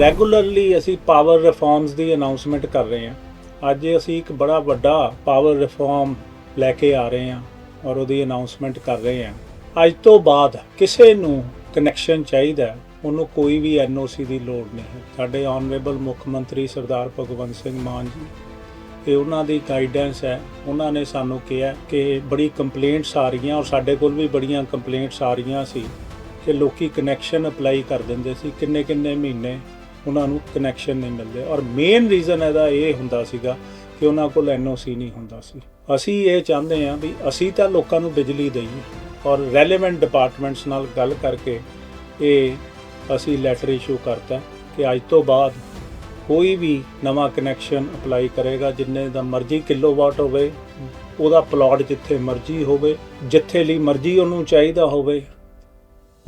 Regularly ਅਸੀਂ power reforms ਦੀ announcement ਕਰ ਰਹੇ ਹਾਂ। ਅੱਜ ਅਸੀਂ ਇੱਕ ਬੜਾ ਵੱਡਾ ਪਾਵਰ ਰਿਫਾਰਮ ਲੈ ਕੇ ਆ ਰਹੇ ਹਾਂ ਔਰ ਉਹਦੀ ਅਨਾਉਂਸਮੈਂਟ ਕਰ ਰਹੇ ਹਾਂ। ਅੱਜ ਤੋਂ ਬਾਅਦ ਕਿਸੇ ਨੂੰ ਕਨੈਕਸ਼ਨ ਚਾਹੀਦਾ ਉਹਨੂੰ ਕੋਈ ਵੀ ਐਨਓਸੀ ਦੀ ਲੋੜ ਨਹੀਂ ਹੈ। ਸਾਡੇ ਆਨਰੇਬਲ ਮੁੱਖ ਮੰਤਰੀ ਸਰਦਾਰ ਭਗਵੰਤ ਸਿੰਘ ਮਾਨ ਜੀ, ਇਹ ਉਹਨਾਂ ਦੀ ਗਾਈਡੈਂਸ ਹੈ। ਉਹਨਾਂ ਨੇ ਸਾਨੂੰ ਕਿਹਾ ਕਿ ਬੜੀ ਕੰਪਲੇਂਟਸ ਆ ਰਹੀਆਂ ਔਰ ਸਾਡੇ ਕੋਲ ਵੀ ਬੜੀਆਂ ਕੰਪਲੇਂਟਸ ਆ ਰਹੀਆਂ ਸੀ ਕਿ ਲੋਕੀ ਕਨੈਕਸ਼ਨ ਅਪਲਾਈ ਕਰ ਦਿੰਦੇ ਸੀ ਕਿੰਨੇ ਕਿੰਨੇ ਮਹੀਨੇ ਉਹਨਾਂ ਨੂੰ ਕਨੈਕਸ਼ਨ ਨਹੀਂ ਮਿਲਦੇ। ਔਰ ਮੇਨ ਰੀਜ਼ਨ ਇਹਦਾ ਇਹ ਹੁੰਦਾ ਸੀਗਾ ਕਿ ਉਹਨਾਂ ਕੋਲ ਐਨਓਸੀ ਨਹੀਂ ਹੁੰਦਾ ਸੀ। ਅਸੀਂ ਇਹ ਚਾਹੁੰਦੇ ਹਾਂ ਵੀ ਅਸੀਂ ਤਾਂ ਲੋਕਾਂ ਨੂੰ ਬਿਜਲੀ ਦਈਏ ਔਰ ਰੈਲੇਵੈਂਟ ਡਿਪਾਰਟਮੈਂਟਸ ਨਾਲ ਗੱਲ ਕਰਕੇ ਇਹ ਅਸੀਂ ਲੈਟਰ ਇਸ਼ੂ ਕਰਤਾ ਕਿ ਅੱਜ ਤੋਂ ਬਾਅਦ ਕੋਈ ਵੀ ਨਵਾਂ ਕਨੈਕਸ਼ਨ ਅਪਲਾਈ ਕਰੇਗਾ, ਜਿੰਨੇ ਦਾ ਮਰਜ਼ੀ ਕਿਲੋਵਾਟ ਹੋਵੇ, ਉਹਦਾ ਪਲਾਟ ਜਿੱਥੇ ਮਰਜ਼ੀ ਹੋਵੇ, ਜਿੱਥੇ ਲਈ ਮਰਜ਼ੀ ਉਹਨੂੰ ਚਾਹੀਦਾ ਹੋਵੇ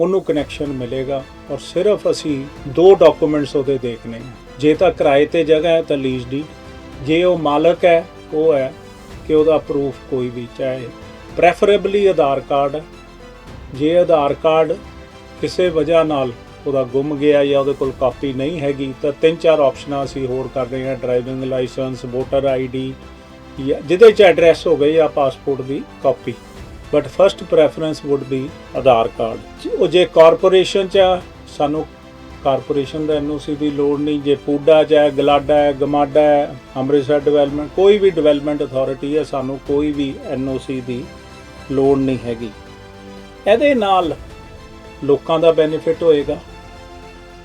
ਉਹਨੂੰ ਕਨੈਕਸ਼ਨ ਮਿਲੇਗਾ ਔਰ ਸਿਰਫ ਅਸੀਂ ਦੋ ਡਾਕੂਮੈਂਟਸ ਉਹਦੇ ਦੇਖਨੇ ਹੈ ਜੇ ਤਾਂ ਕਿਰਾਏ ਤੇ ਜਗ੍ਹਾ ਹੈ ਤਾਂ ਲੀਜ਼ ਦੀ ਜੇ ਉਹ ਮਾਲਕ ਹੈ, ਉਹ ਹੈ ਕਿ ਉਹਦਾ ਪ੍ਰੂਫ ਕੋਈ ਵੀ ਚਾਹੇ। ਪ੍ਰੈਫਰੇਬਲੀ ਆਧਾਰ ਕਾਰਡ ਹੈ। ਜੇ ਆਧਾਰ ਕਾਰਡ ਕਿਸੇ ਵਜ੍ਹਾ ਨਾਲ ਉਹਦਾ ਗੁੰਮ ਗਿਆ ਜਾਂ ਉਹਦੇ ਕੋਲ ਕਾਪੀ ਨਹੀਂ ਹੈਗੀ, ਤਾਂ ਤਿੰਨ ਚਾਰ ਆਪਸ਼ਨਾਂ ਅਸੀਂ ਹੋਰ ਕਰ ਰਹੇ ਹਾਂ। ਡਰਾਈਵਿੰਗ ਲਾਇਸੈਂਸ ਵੋਟਰ ਆਈਡੀ ਜਾਂ ਜਿਹਦੇ ਚ ਐਡਰੈਸ ਗਈ ਆ passport the copy. But first preference would be Aadhaar card ਉਹ ਜੇ ਕਾਰਪੋਰੇਸ਼ਨ ਚ ਆ, ਸਾਨੂੰ ਕਾਰਪੋਰੇਸ਼ਨ ਦਾ ਐਨਓਸੀ ਦੀ ਲੋੜ ਨਹੀਂ। ਜੇ ਪੂਡਾ ਚ ਹੈ ਗਲਾਡਾ ਹੈ ਗਮਾਡਾ ਹੈ ਅੰਮ੍ਰਿਤਸਰ ਡਿਵੈਲਪਮੈਂਟ ਕੋਈ ਵੀ ਡਿਵੈਲਪਮੈਂਟ ਅਥਾਰਟੀ ਹੈ ਸਾਨੂੰ ਕੋਈ ਵੀ ਐਨਓਸੀ ਦੀ ਲੋੜ ਨਹੀਂ ਹੈਗੀ। ਇਹਦੇ ਨਾਲ ਲੋਕਾਂ ਦਾ ਬੈਨੀਫਿਟ ਹੋਏਗਾ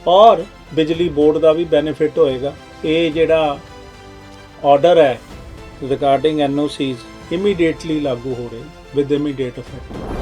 ਔਰ ਬਿਜਲੀ ਬੋਰਡ ਦਾ ਵੀ ਬੈਨੀਫਿਟ ਹੋਏਗਾ। ਇਹ ਜਿਹੜਾ ਆਰਡਰ ਹੈ ਰਿਗਾਰਡਿੰਗ ਐਨਓਸੀਜ਼ ਇਮੀਡੀਏਟਲੀ ਲਾਗੂ ਹੋ ਰਹੇ ਵਿਦ ਇਮੀਡੀਏਟ ਇਫੈਕਟ